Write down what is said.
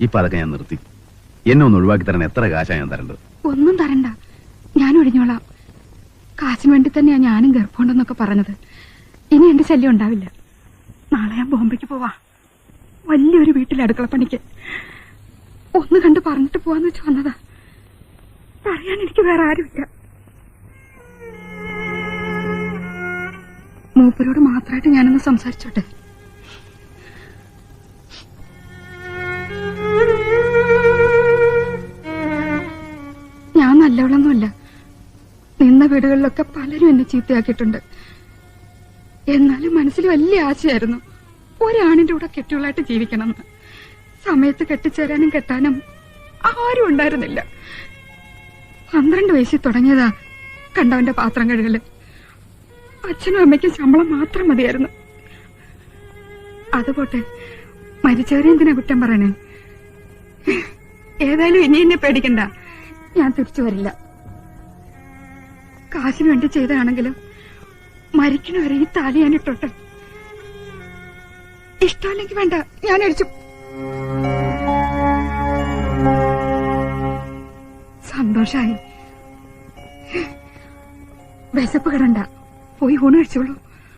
ഇപ്പൊ അതൊക്കെ ഞാൻ നിർത്തി. എന്നെ ഒന്ന് ഒഴിവാക്കി തരാൻ എത്ര കാശാ ഞാൻ തരേണ്ടത്? ഒന്നും തരണ്ട. ഞാൻ ഒഴിഞ്ഞോളാം. കാശിന് വേണ്ടി തന്നെയാ ഞാനും ഗർഭമുണ്ടെന്നൊക്കെ പറഞ്ഞത്. ഇനി എന്റെ ശല്യം ഉണ്ടാവില്ല. നാളെ ഞാൻ ബോംബെക്ക് പോവാ. വലിയൊരു വീട്ടിൽ അടുക്കള പണിക്ക്. ഒന്ന് കണ്ട് പറഞ്ഞിട്ട് പോവാന്ന് വെച്ച് വന്നതാ. പറയാൻ എനിക്ക് വേറെ ആരുമില്ല. മൂപ്പരോട് മാത്രമായിട്ട് ഞാനൊന്ന് സംസാരിച്ചോട്ടെ? നല്ലവളൊന്നുമല്ല നിന്ന വീടുകളിലൊക്കെ പലരും എന്നെ ചീത്തയാക്കിയിട്ടുണ്ട്. എന്നാലും മനസ്സിൽ വലിയ ആശയായിരുന്നു ഒരാണിന്റെ കൂടെ കെട്ടികളായിട്ട് ജീവിക്കണം എന്ന്. സമയത്ത് കെട്ടിച്ചേരാനും കെട്ടാനും ആരും ഉണ്ടായിരുന്നില്ല. പന്ത്രണ്ട് വയസ്സിൽ തുടങ്ങിയതാ കണ്ടവന്റെ പാത്രം കഴുകൽ. അച്ഛനും അമ്മയ്ക്കും ശമ്പളം മാത്രം മതിയായിരുന്നു. അതുപോട്ടെ മരിച്ചവരെ എന്തിനാ കുറ്റം പറയണേ? ഏതായാലും ഇനി എന്നെ പേടിക്കണ്ട. ഞാൻ തിരിച്ചു വരില്ല. കാശിന് വേണ്ടി ചെയ്തതാണെങ്കിലും മരിക്കണ വരെ ഈ താലി ഞാൻ ഇട്ടോട്ടെ. ഇഷ്ടമല്ലെങ്കിൽ വേണ്ട ഞാൻ അടിച്ചു. സന്തോഷായി. വിശപ്പ് കിടണ്ട. പോയി ഊണ് കഴിച്ചോളൂ.